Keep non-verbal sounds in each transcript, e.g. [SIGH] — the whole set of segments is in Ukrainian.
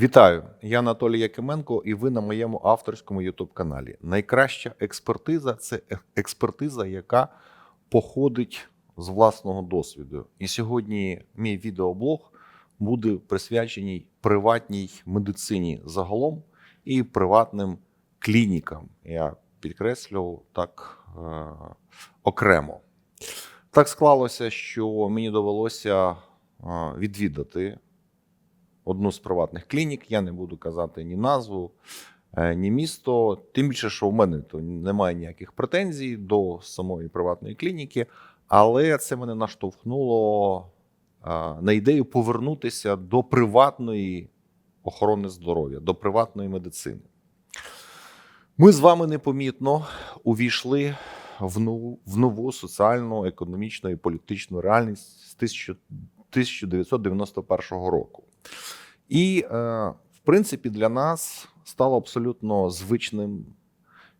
Вітаю, я Анатолій Якименко, і ви на моєму авторському youtube каналі. Найкраща експертиза це експертиза, яка походить з власного досвіду. І сьогодні мій відеоблог буде присвячений приватній медицині загалом і приватним клінікам. Я підкреслю так е- окремо. Так склалося, що мені довелося е, відвідати одну з приватних клінік. Я не буду казати ні назву, е, ні місто. Тим більше, що в мене то немає ніяких претензій до самої приватної клініки, але це мене наштовхнуло е, на ідею повернутися до приватної охорони здоров'я, до приватної медицини. Ми з вами непомітно увійшли в нову, в нову соціальну, економічну і політичну реальність з 1000 1991 року. І, е, в принципі, для нас стало абсолютно звичним,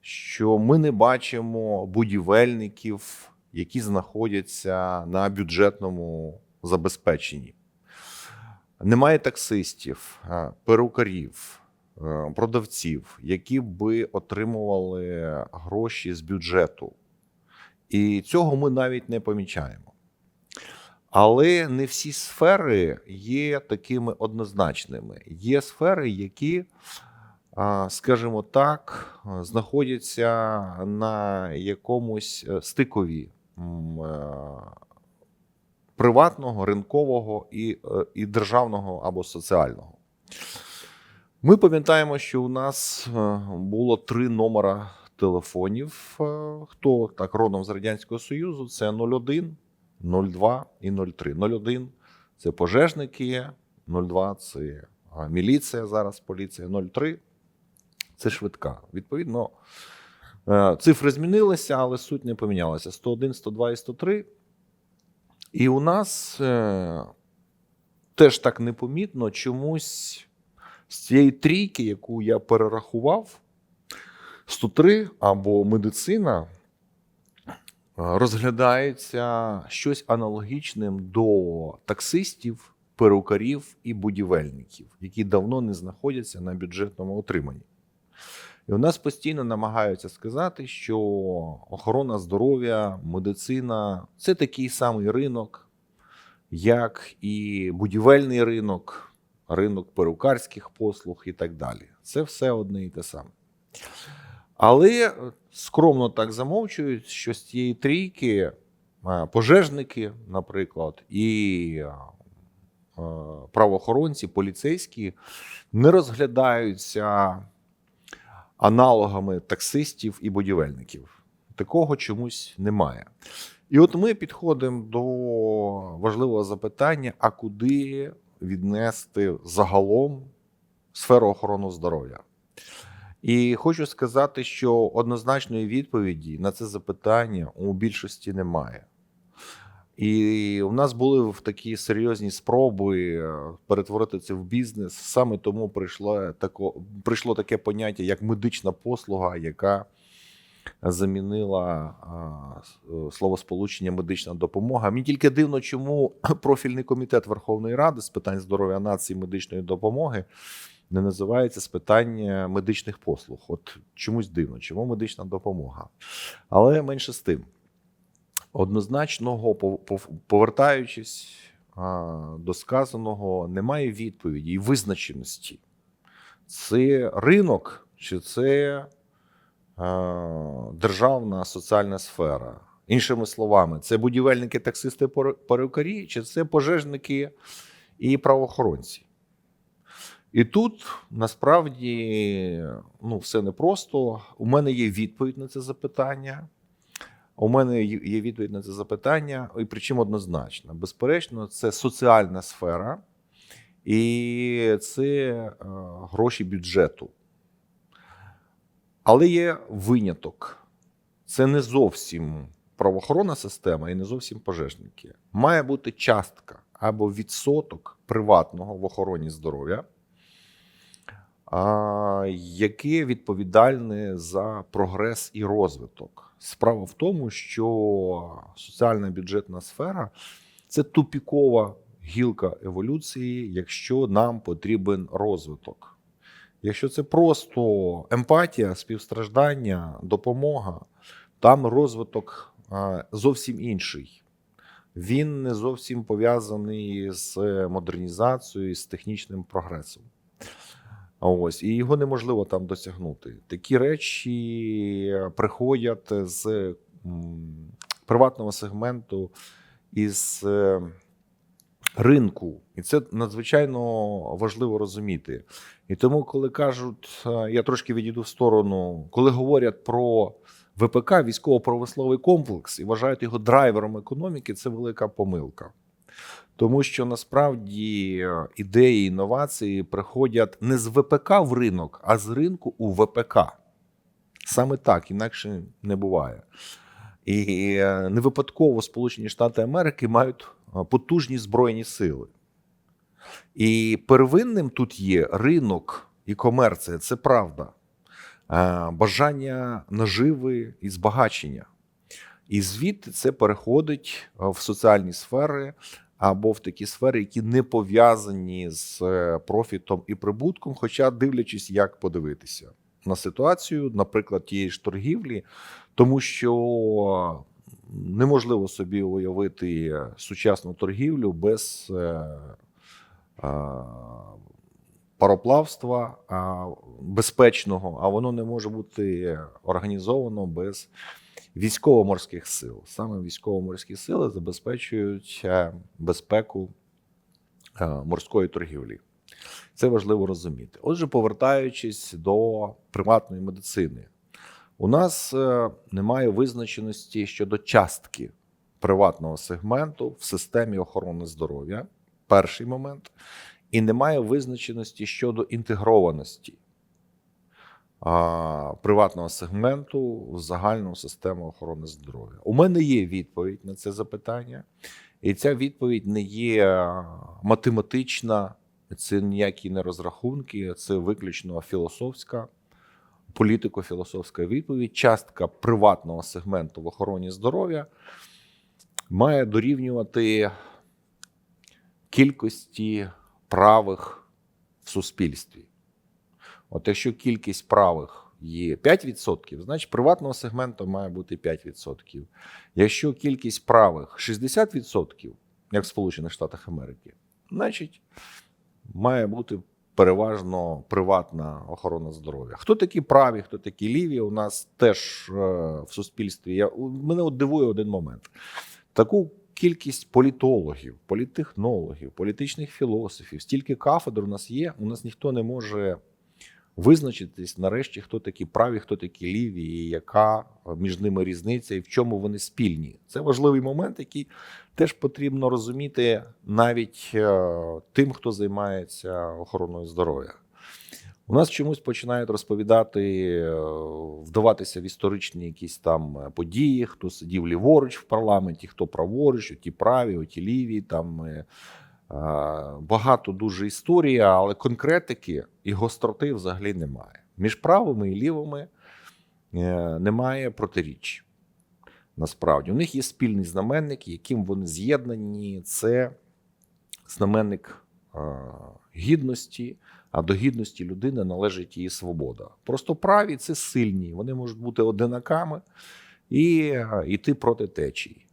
що ми не бачимо будівельників, які знаходяться на бюджетному забезпеченні. Немає таксистів, е, перукарів, е, продавців, які би отримували гроші з бюджету. І цього ми навіть не помічаємо. Але не всі сфери є такими однозначними. Є сфери, які, скажімо так, знаходяться на якомусь е, стикові е, приватного, ринкового і, е, і державного або соціального. Ми пам'ятаємо, що у нас було три номера телефонів. Хто так родом з Радянського Союзу? Це 01, 02 і 03. 01 – це пожежники, 02 – це міліція, зараз поліція, 03 – це швидка. Відповідно, е, цифри змінилися, але суть не помінялася. 101, 102 і 103. І у нас е, теж так непомітно чомусь з цієї трійки, яку я перерахував, 103 або медицина розглядається щось аналогічним до таксистів, перукарів і будівельників, які давно не знаходяться на бюджетному отриманні. І у нас постійно намагаються сказати, що охорона здоров'я, медицина це такий самий ринок, як і будівельний ринок, ринок перукарських послуг і так далі. Це все одне і те саме. Але скромно так замовчують, що з цієї трійки е, пожежники, наприклад, і е, правоохоронці, поліцейські не розглядаються аналогами таксистів і будівельників. Такого чомусь немає. І от ми підходимо до важливого запитання: а куди віднести загалом сферу охорони здоров'я? І хочу сказати, що однозначної відповіді на це запитання у більшості немає. І у нас були такі серйозні спроби е, перетворити це в бізнес. Саме тому прийшло, тако, прийшло таке поняття, як медична послуга, яка замінила словосполучення медична допомога. Мені тільки дивно, чому [CLEARS THROAT] профільний комітет Верховної Ради з питань здоров'я нації медичної допомоги не називається з питання медичних послуг. От чомусь дивно, чому медична допомога. Але менше з тим. Однозначного, пов- пов- повертаючись до сказаного, немає відповіді і визначеності. Це ринок чи це державна соціальна сфера. Іншими словами, це будівельники, таксисти, перу- перукарі, чи це пожежники і правоохоронці. І тут насправді ну, все непросто. У мене є відповідь на це запитання. У мене є відповідь на це запитання, і причому однозначно. Безперечно, це соціальна сфера, і це е, гроші бюджету. Але є виняток. Це не зовсім правоохоронна система і не зовсім пожежники. Має бути частка або відсоток приватного в охороні здоров'я, яке відповідальне за прогрес і розвиток. Справа в тому, що соціальна бюджетна сфера це тупікова гілка еволюції, якщо нам потрібен розвиток. Якщо це просто емпатія, співстраждання, допомога, там розвиток зовсім інший. Він не зовсім пов'язаний з модернізацією, з технічним прогресом. Ось, і його неможливо там досягнути. Такі речі приходять з приватного сегменту із е, ринку. І це надзвичайно важливо розуміти. І тому, коли кажуть, е, я трошки відійду в сторону, коли говорять про ВПК, військово-промисловий комплекс, і вважають його драйвером економіки, це велика помилка. Тому що насправді е, ідеї інновації приходять не з ВПК в ринок, а з ринку у ВПК. Саме так, інакше не буває. І е, не випадково Сполучені Штати Америки мають е, потужні збройні сили. І первинним тут є ринок і комерція, це правда. Бажання наживи і збагачення. І звідти це переходить в соціальні сфери або в такі сфери, які не пов'язані з е, профітом і прибутком, хоча дивлячись, як подивитися на ситуацію, наприклад, тієї ж торгівлі, тому що неможливо собі уявити сучасну торгівлю без е, пароплавства безпечного, а воно не може бути організовано без військово-морських сил. Саме військово-морські сили забезпечують е, безпеку е, морської торгівлі. Це важливо розуміти. Отже, повертаючись до приватної медицини, у нас е, немає визначеності щодо частки приватного сегменту в системі охорони здоров'я. Перший момент, і немає визначеності щодо інтегрованості приватного сегменту в загальну систему охорони здоров'я. У мене є відповідь на це запитання, і ця відповідь не є математична, це ніякі не розрахунки, це виключно філософська, політико-філософська відповідь. Частка приватного сегменту в охороні здоров'я має дорівнювати кількості правих в суспільстві. От якщо кількість правих є 5%, значить приватного сегменту має бути 5%. Якщо кількість правих 60%, як в Сполучених Штатах Америки, значить має бути переважно приватна охорона здоров'я. Хто такі праві, хто такі ліві, у нас теж е, в суспільстві. Я, мене от дивує один момент. Таку кількість політологів, політтехнологів, політичних філософів, стільки кафедр у нас є, у нас ніхто не може визначитись нарешті, хто такі праві, хто такі ліві, і яка між ними різниця, і в чому вони спільні. Це важливий момент, який теж потрібно розуміти навіть е, тим, хто займається охороною здоров'я. У нас чомусь починають розповідати, е, вдаватися в історичні якісь там е, події, хто сидів ліворуч в парламенті, хто праворуч, оті праві, оті ліві. Там е, е, багато дуже історії, але конкретики і гостроти взагалі немає. Між правими і лівими е, немає протиріч. Насправді, у них є спільний знаменник, яким вони з'єднані. Це знаменник е, гідності, а до гідності людини належить її свобода. Просто праві це сильні, вони можуть бути одинаками і е, йти проти течії,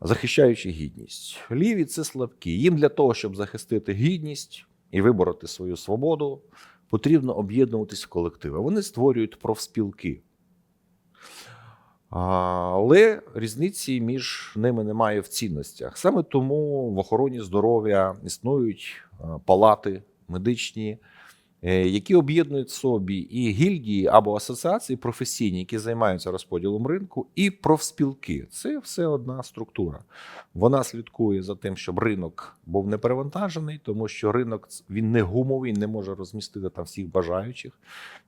захищаючи гідність. Ліві це слабкі. Їм для того, щоб захистити гідність і вибороти свою свободу, потрібно об'єднуватись в колективи. Вони створюють профспілки. Але різниці між ними немає в цінностях. Саме тому в охороні здоров'я існують палати медичні, які об'єднують собі і гільдії або асоціації професійні, які займаються розподілом ринку, і профспілки. Це все одна структура. Вона слідкує за тим, щоб ринок був не перевантажений, тому що ринок він не гумовий, не може розмістити там всіх бажаючих.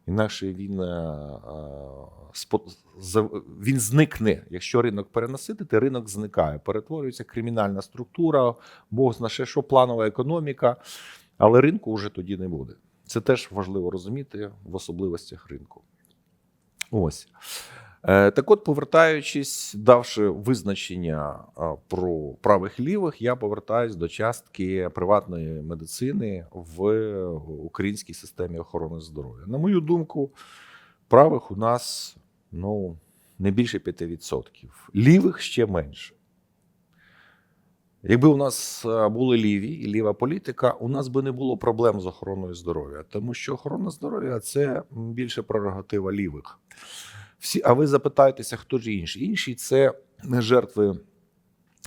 Інакше він, е, е, він зникне. Якщо ринок перенаситити, ринок зникає, перетворюється кримінальна структура, Бог зна ще що планова економіка, але ринку вже тоді не буде. Це теж важливо розуміти в особливостях ринку. Ось. Е, Так от, повертаючись, давши визначення про правих лівих, я повертаюсь до частки приватної медицини в українській системі охорони здоров'я. На мою думку, правих у нас ну, не більше 5%. Лівих ще менше. Якби у нас е, були ліві і ліва політика, у нас би не було проблем з охороною здоров'я, тому що охорона здоров'я це більше прерогатива лівих. Всі, а ви запитаєтеся, хто ж інші? Інші це жертви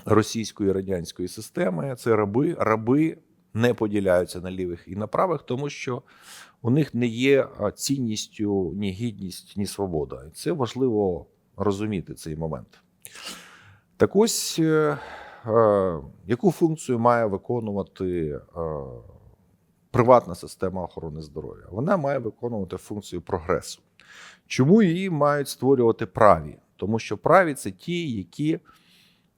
російської радянської системи, це раби. Раби не поділяються на лівих і на правих, тому що у них не є цінністю ні гідність, ні свобода. Це важливо розуміти цей момент. Так ось, е, е, яку функцію має виконувати е, приватна система охорони здоров'я? Вона має виконувати функцію прогресу. Чому її мають створювати праві? Тому що праві це ті, які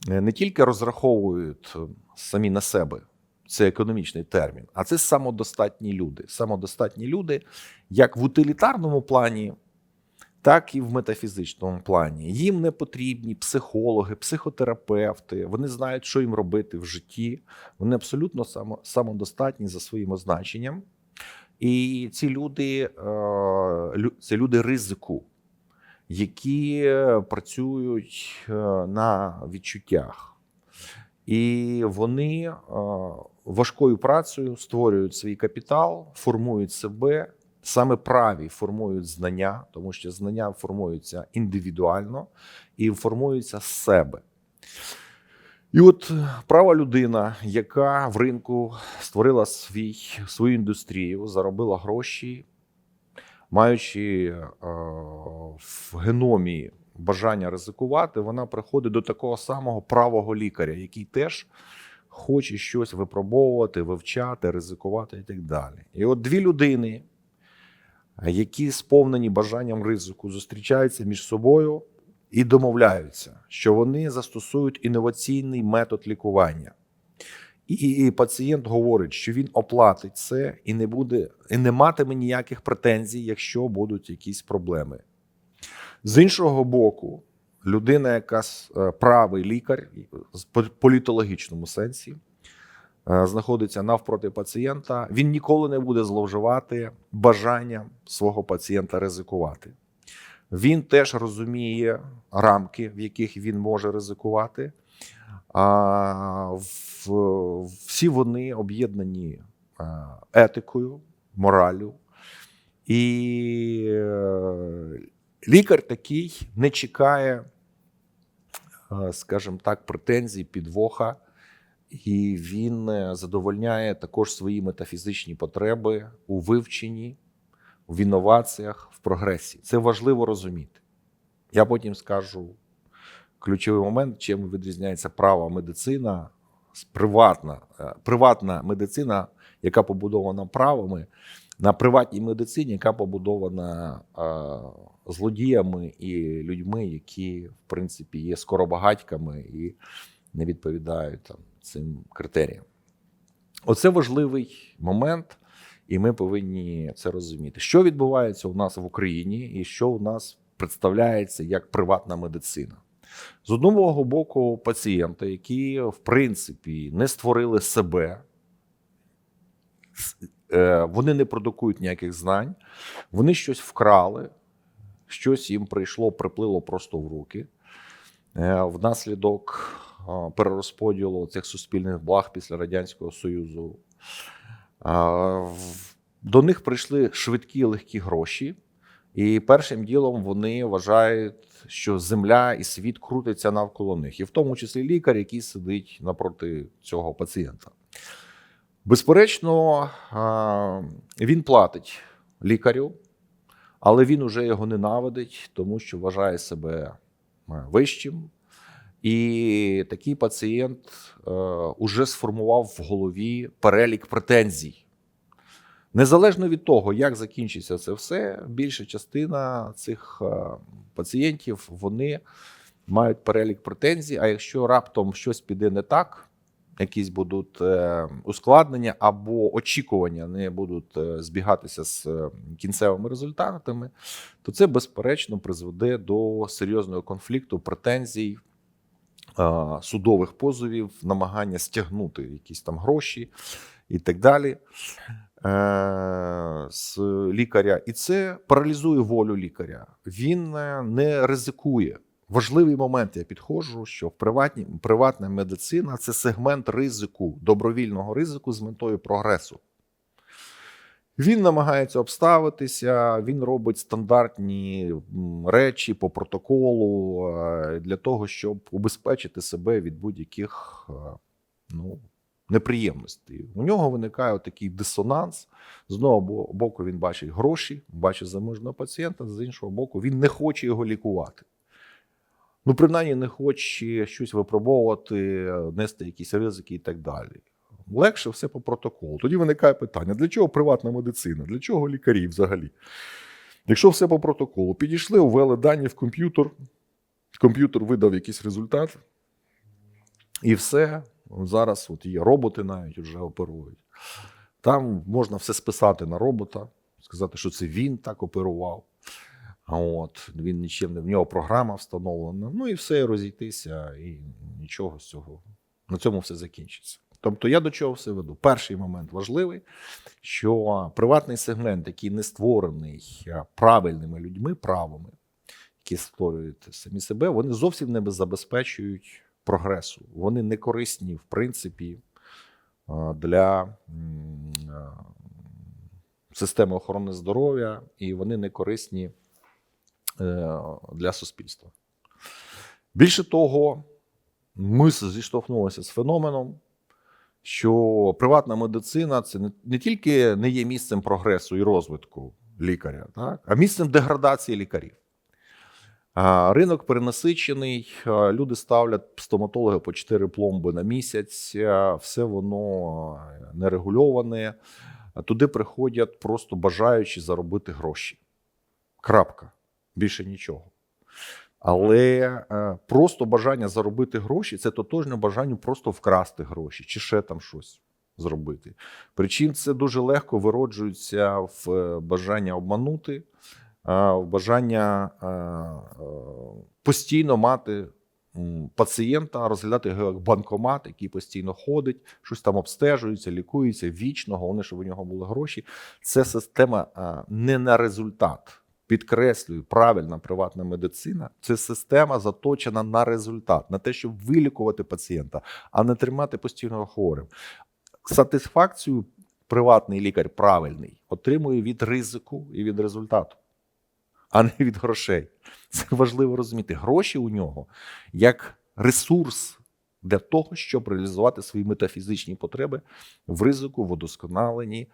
е, не тільки розраховують е, самі на себе, це економічний термін, а це самодостатні люди. Самодостатні люди як в утилітарному плані, так і в метафізичному плані. Їм не потрібні психологи, психотерапевти. Вони знають, що їм робити в житті. Вони абсолютно самодостатні за своїм означенням. І ці люди е, це люди ризику, які е, працюють е, на відчуттях. І вони важкою працею створюють свій капітал, формують себе. Саме праві формують знання, тому що знання формуються індивідуально і формуються з себе. І от е, права людина, яка в ринку створила свій, свою індустрію, заробила гроші, маючи е, в геномі бажання ризикувати, вона приходить до такого самого правого лікаря, який теж хоче щось випробовувати, вивчати, ризикувати і так далі. І от дві людини, які сповнені бажанням ризику, зустрічаються між собою і домовляються, що вони застосують інноваційний метод лікування. І, пацієнт говорить, що він оплатить це і не буде, і не матиме ніяких претензій, якщо будуть якісь проблеми. З іншого боку, людина, яка е, правий лікар в політологічному сенсі, е, знаходиться навпроти пацієнта, він ніколи не буде зловживати бажанням свого пацієнта ризикувати. Він теж розуміє рамки, в яких він може ризикувати. А всі вони об'єднані е, етикою, моралю. І е, лікар такий не чекає, е, скажімо так, претензій, підвоха, і він е, задовольняє також свої метафізичні потреби у вивченні, в інноваціях, в прогресі. Це важливо розуміти. Я потім скажу ключовий момент, чим відрізняється права медицина приватна, е, приватна медицина, яка побудована правами, на приватній медицині, яка побудована е, злодіями і людьми, які, в принципі, є скоробагатьками і не відповідають там, цим критеріям. Оце важливий момент, і ми повинні це розуміти. Що відбувається у нас в Україні, і що у нас представляється як приватна медицина. З одного боку, пацієнти, які в принципі не створили себе, е, вони не продукують ніяких знань, вони щось вкрали, щось їм прийшло, приплило просто в руки. Е, Внаслідок перерозподілу цих суспільних благ після Радянського Союзу. До них прийшли швидкі легкі гроші, і першим ділом вони вважають, що земля і світ крутиться навколо них, і в тому числі лікар, який сидить напроти цього пацієнта. Безперечно, він платить лікарю, але він уже його ненавидить, тому що вважає себе е, вищим. І такий пацієнт е, уже сформував в голові перелік претензій. Незалежно від того, як закінчиться це все, більша частина цих е, пацієнтів вони мають перелік претензій. А якщо раптом щось піде не так, якісь будуть е, ускладнення або очікування не будуть е, збігатися з кінцевими результатами, то це безперечно призведе до серйозного конфлікту, претензій, судових позовів, намагання стягнути якісь там гроші і так далі е, з лікаря. І це паралізує волю лікаря. Він е, не ризикує. Важливий момент я підходжу, що приватні, приватна медицина це сегмент ризику, добровільного ризику з метою прогресу. Він намагається обставитися, він робить стандартні речі по протоколу е, для того, щоб убезпечити себе від будь-яких е, ну, неприємностей. У нього виникає такий дисонанс. З одного боку, він бачить гроші, бачить заможного пацієнта, з іншого боку, він не хоче його лікувати. Ну, принаймні, не хоче щось випробовувати, нести якісь ризики і так далі. Легше все по протоколу. Тоді виникає питання: для чого приватна медицина? Для чого лікарі взагалі? Якщо все по протоколу, підійшли, ввели дані в комп'ютер, комп'ютер видав якийсь результат, і все. Зараз от є роботи навіть вже оперують. Там можна все списати на робота, сказати, що це він так оперував. А от він нічим не в нього програма встановлена. Ну і все, розійтися, і нічого з цього. На цьому все закінчиться. Тобто я до чого все веду. Перший момент важливий, що приватний сегмент, який не створений правильними людьми, правими, які створюють самі себе, вони зовсім не забезпечують прогресу. Вони не корисні, в принципі, для системи охорони здоров'я, і вони не корисні е, для суспільства. Більше того, ми зіштовхнулися з феноменом, що приватна медицина це не, тільки не є місцем прогресу і розвитку лікаря, так, а місцем деградації лікарів. Ринок перенасичений, люди ставлять стоматологи по 4 пломби на місяць, все воно нерегульоване. Туди приходять просто бажаючи заробити гроші. Крапка. Більше нічого. Але е, просто бажання заробити гроші це тотожне бажанню просто вкрасти гроші чи ще там щось зробити. Причин це дуже легко вироджується в е, бажання обманути, е, в бажання постійно мати пацієнта, розглядати його як банкомат, який постійно ходить, щось там обстежується, лікується вічно, головне, щоб у нього були гроші. Це система не на результат. Підкреслюю, правильна приватна медицина це система заточена на результат, на те, щоб вилікувати пацієнта, а не тримати постійно хворим. Сатисфакцію приватний лікар правильний отримує від ризику і від результату, а не від грошей. Це важливо розуміти. Гроші у нього як ресурс для того, щоб реалізувати свої метафізичні потреби в ризику, в удосконаленні,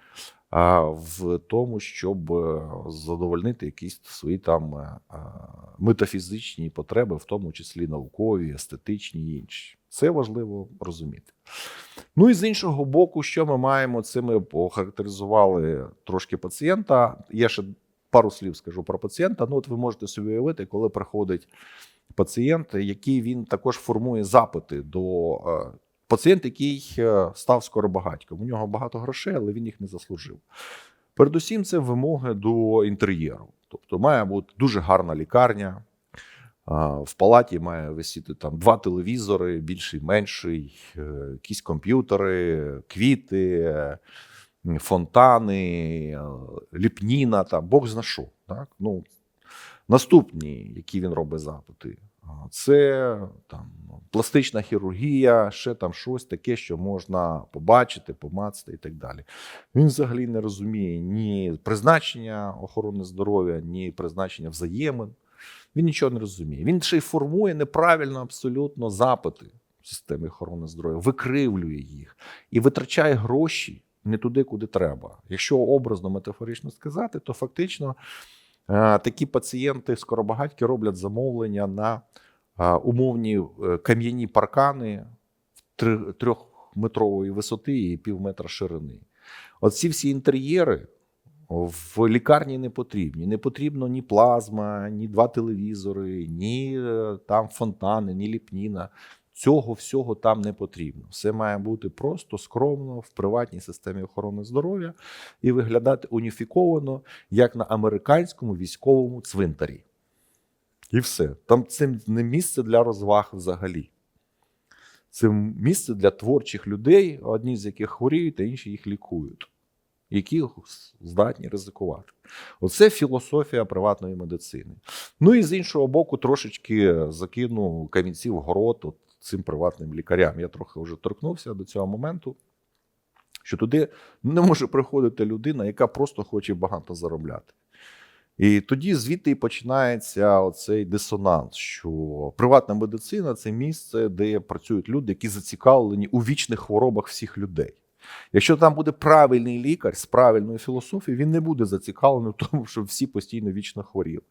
в тому, щоб е, задовольнити якісь свої там е, метафізичні потреби, в тому числі наукові, естетичні і інші. Це важливо розуміти. Ну і з іншого боку, що ми маємо? Це ми охарактеризували трошки пацієнта. Я ще пару слів скажу про пацієнта. Ну, от ви можете собі уявити, коли приходить пацієнт, який він також формує запити до е, пацієнт, який е, став скоробагатьком. У нього багато грошей, але він їх не заслужив. Передусім, це вимоги до інтер'єру. Тобто має бути дуже гарна лікарня. В палаті має висіти там два телевізори, більший, менший, е, якісь комп'ютери, квіти, фонтани, ліпніна, там, Бог зна що. Так? Ну, наступні, які він робить запити, це там, пластична хірургія, ще там щось таке, що можна побачити, помацати і так далі. Він взагалі не розуміє ні призначення охорони здоров'я, ні призначення взаємин. Він нічого не розуміє. Він ще й формує неправильно абсолютно запити в системі охорони здоров'я, викривлює їх і витрачає гроші не туди, куди треба. Якщо образно метафорично сказати, то фактично такі пацієнти скоробагатьки роблять замовлення на е, умовні е, кам'яні паркани трьохметрової висоти і пів метра ширини. Оці всі інтер'єри в лікарні не потрібні. Не потрібно ні плазма, ні два телевізори, ні е, там фонтани, ні ліпніна. Цього всього там не потрібно. Все має бути просто скромно в приватній системі охорони здоров'я і виглядати уніфіковано, як на американському військовому цвинтарі. І все. Там це не місце для розваг взагалі. Це місце для творчих людей, одні з яких хворіють, а інші їх лікують, які здатні ризикувати. Оце філософія приватної медицини. Ну і з іншого боку, трошечки закину камінці в город от цим приватним лікарям. Я трохи вже торкнувся до цього моменту, що туди не може приходити людина, яка просто хоче багато заробляти. І тоді звідти і починається оцей дисонанс, що приватна медицина це місце, де працюють люди, які зацікавлені у вічних хворобах всіх людей. Якщо там буде правильний лікар з правильною філософією, він не буде зацікавлений в тому, щоб всі постійно вічно хворіли.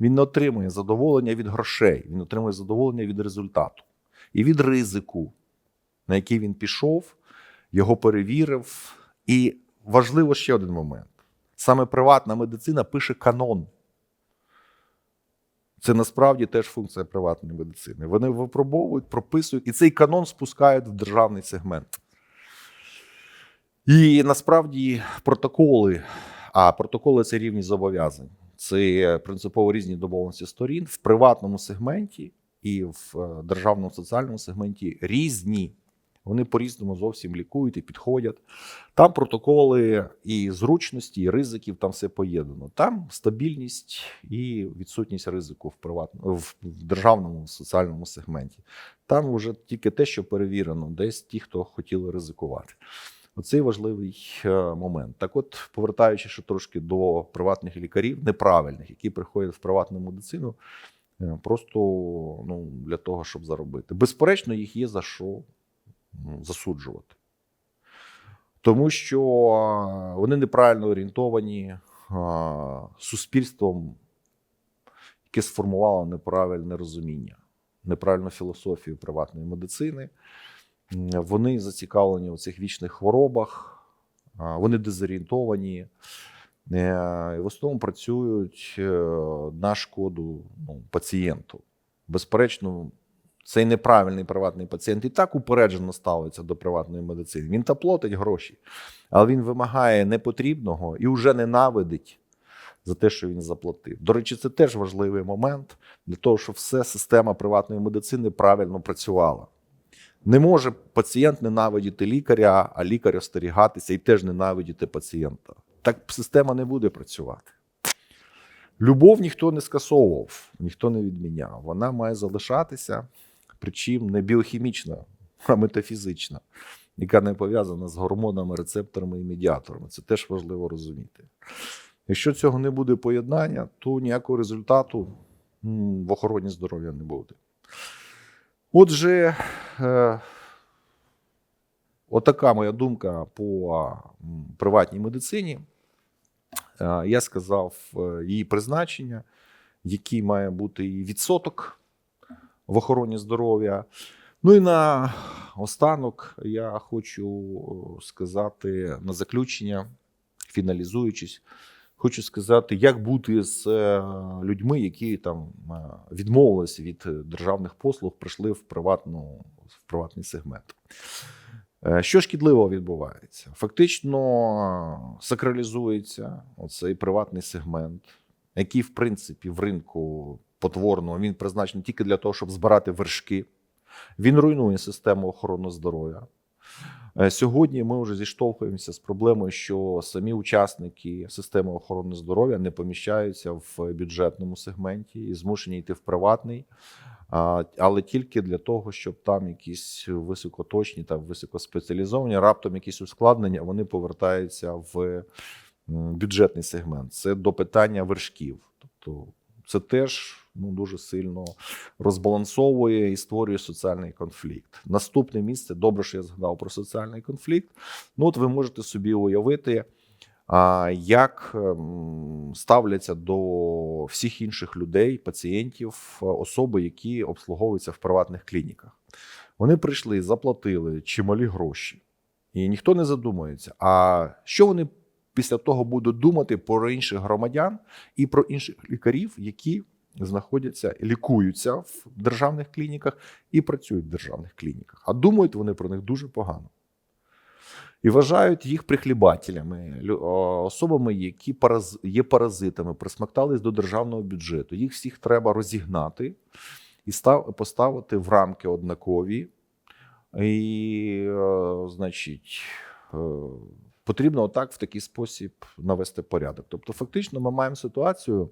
Він не отримує задоволення від грошей, він отримує задоволення від результату і від ризику, на який він пішов, його перевірив. І важливо ще один момент: саме приватна медицина пише канон. Це насправді теж функція приватної медицини. Вони випробовують, прописують, і цей канон спускають в державний сегмент. І насправді протоколи, а протоколи це рівні зобов'язань. Це принципово різні домовленості сторін в приватному сегменті і в е, державному соціальному сегменті різні. Вони по-різному зовсім лікують і підходять. Там протоколи і зручності, і ризиків, там все поєднано. Там стабільність і відсутність ризику в приватному в державному соціальному сегменті. Там вже тільки те, що перевірено, десь ті, хто хотіли ризикувати. Оцей важливий е, момент. Так, от, повертаючись трошки до приватних лікарів, неправильних, які приходять в приватну медицину, просто ну, для того, щоб заробити. Безперечно, їх є за що засуджувати. Тому що е, вони неправильно орієнтовані е, суспільством, яке сформувало неправильне розуміння, неправильну філософію приватної медицини. Вони зацікавлені у цих вічних хворобах, вони дезорієнтовані. Е, в основному працюють е, на шкоду ну, пацієнту. Безперечно, цей неправильний приватний пацієнт і так упереджено ставиться до приватної медицини. Він та платить гроші, але він вимагає непотрібного і вже ненавидить за те, що він заплатив. До речі, це теж важливий момент для того, щоб все система приватної медицини правильно працювала. Не може пацієнт ненавидіти лікаря, а лікар остерігатися і теж ненавидіти пацієнта. Так система не буде працювати. Любов ніхто не скасовував, ніхто не відміняв. Вона має залишатися, причому не біохімічна, а метафізична, яка не пов'язана з гормонами, рецепторами і медіаторами. Це теж важливо розуміти. Якщо цього не буде поєднання, то ніякого результату в охороні здоров'я не буде. Отже, е, отака моя думка по приватній медицині. Е, Я сказав е, її призначення, який має бути її відсоток в охороні здоров'я. Ну і на останок я хочу е, сказати на заключення, фіналізуючись, хочу сказати, як бути з людьми, які там відмовилися від державних послуг, прийшли в приватну в приватний сегмент. Е, Що шкідливо відбувається? Фактично е, сакралізується оцей приватний сегмент, який, в принципі, в ринку потворно він призначений тільки для того, щоб збирати вершки. Він руйнує систему охорони здоров'я. Е, Сьогодні ми вже зіштовхуємося з проблемою, що самі учасники системи охорони здоров'я не поміщаються в бюджетному сегменті і змушені йти в приватний, але тільки для того, щоб там якісь високоточні та високоспеціалізовані, раптом якісь ускладнення, вони повертаються в бюджетний сегмент. Це до питання вершків. Тобто це теж ну, дуже сильно розбалансовує і створює соціальний конфлікт. Наступне місце, добре, що я згадав про соціальний конфлікт. Ну, от ви можете собі уявити, як ем, ставляться до всіх інших людей, пацієнтів, особи, які обслуговуються в приватних клініках. Вони прийшли, заплатили чималі гроші, і ніхто не задумується. А що вони після того будуть думати про інших громадян і про інших лікарів, які знаходяться, лікуються в державних клініках і працюють в державних клініках. А думають вони про них дуже погано. І вважають їх прихлібателями, особами, які параз... є паразитами, присмактались до державного бюджету. Їх всіх треба розігнати і став... поставити в рамки однакові. І, е, значить, е, потрібно отак в такий спосіб навести порядок. Тобто, фактично, ми маємо ситуацію,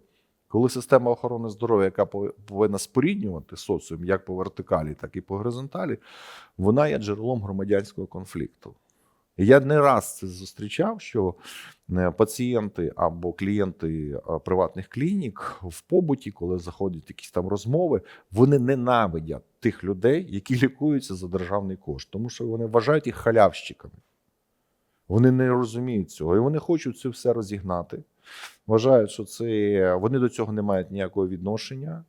коли система охорони здоров'я, яка пов- повинна споріднювати соціум як по вертикалі, так і по горизонталі, вона є джерелом громадянського конфлікту. Я не раз це зустрічав, що е, пацієнти або клієнти е, приватних клінік в побуті, коли заходять якісь там розмови, вони ненавидять тих людей, які [LAUGHS] лікуються за державний кошт, тому що вони вважають їх халявщиками. Вони не розуміють цього, і вони хочуть це все розігнати. Вважають, що це вони до цього не мають ніякого відношення.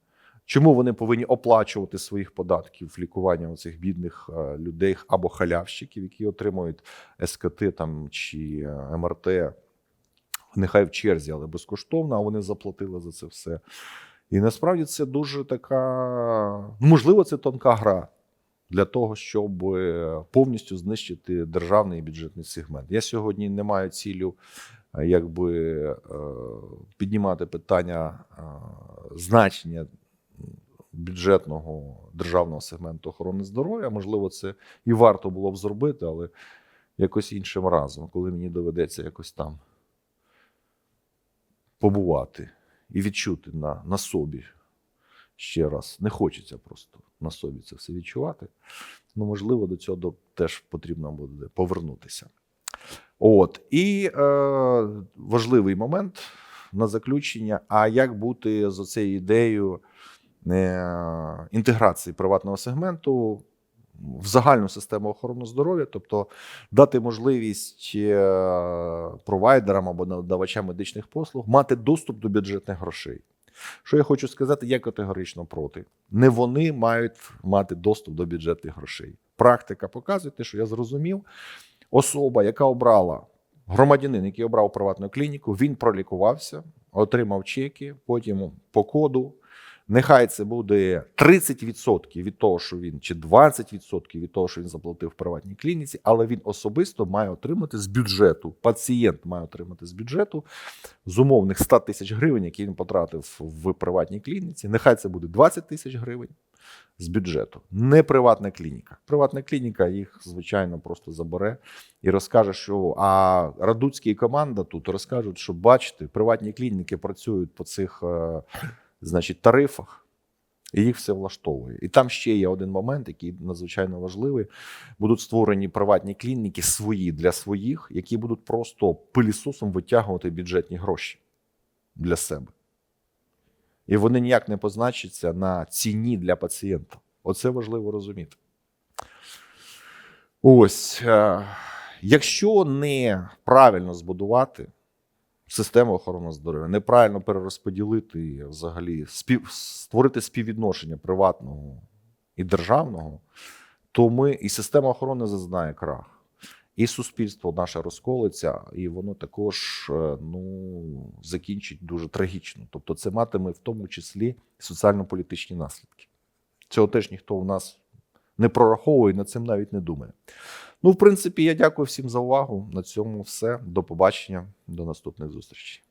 Чому вони повинні оплачувати своїх податків лікування цих бідних е, людей або халявщиків, які отримують СКТ там чи е, МРТ, нехай в черзі, але безкоштовно, а вони заплатили за це все. І насправді це дуже така, можливо, це тонка гра для того, щоб е, повністю знищити державний бюджетний сегмент. Я сьогодні не маю цілю якби піднімати питання значення бюджетного державного сегменту охорони здоров'я. Можливо, це і варто було б зробити, але якось іншим разом, коли мені доведеться якось там побувати і відчути на, на собі ще раз. Не хочеться просто на собі це все відчувати. Ну, можливо, до цього теж потрібно буде повернутися. От. І е, важливий момент на заключення: а як бути з оцею ідеєю інтеграції приватного сегменту в загальну систему охорони здоров'я, тобто дати можливість е, провайдерам або надавачам медичних послуг мати доступ до бюджетних грошей. Що я хочу сказати, я категорично проти. Не вони мають мати доступ до бюджетних грошей. Практика показує те, що я зрозумів, особа, яка обрала громадянин, який обрав приватну клініку, він пролікувався, отримав чеки, потім по коду. Нехай це буде 30% від того, що він, чи 20% від того, що він заплатив в приватній клініці, але він особисто має отримати з бюджету. Пацієнт має отримати з бюджету з умовних 100 тисяч гривень, які він потратив в приватній клініці. Нехай це буде 20 тисяч гривень з бюджету. Не приватна клініка. Приватна клініка їх, звичайно, просто забере і розкаже, що а Радуцький і команда тут розкажуть, що бачите, приватні клініки працюють по цих е, значить, тарифах. І їх все влаштовує. І там ще є один момент, який надзвичайно важливий. Будуть створені приватні клініки свої для своїх, які будуть просто пилісосом витягувати бюджетні гроші для себе. І вони ніяк не позначаться на ціні для пацієнта. Оце важливо розуміти. Ось, е, якщо не правильно збудувати систему охорони здоров'я, неправильно перерозподілити взагалі спів, створити співвідношення приватного і державного, то ми і система охорони зазнає крах. І суспільство наше розколиться, і воно також е, ну, закінчить дуже трагічно. Тобто, це матиме в тому числі соціально-політичні наслідки. Цього теж ніхто у нас не прораховує, над цим навіть не думає. Ну, в принципі, я дякую всім за увагу. На цьому все. До побачення, до наступних зустрічей.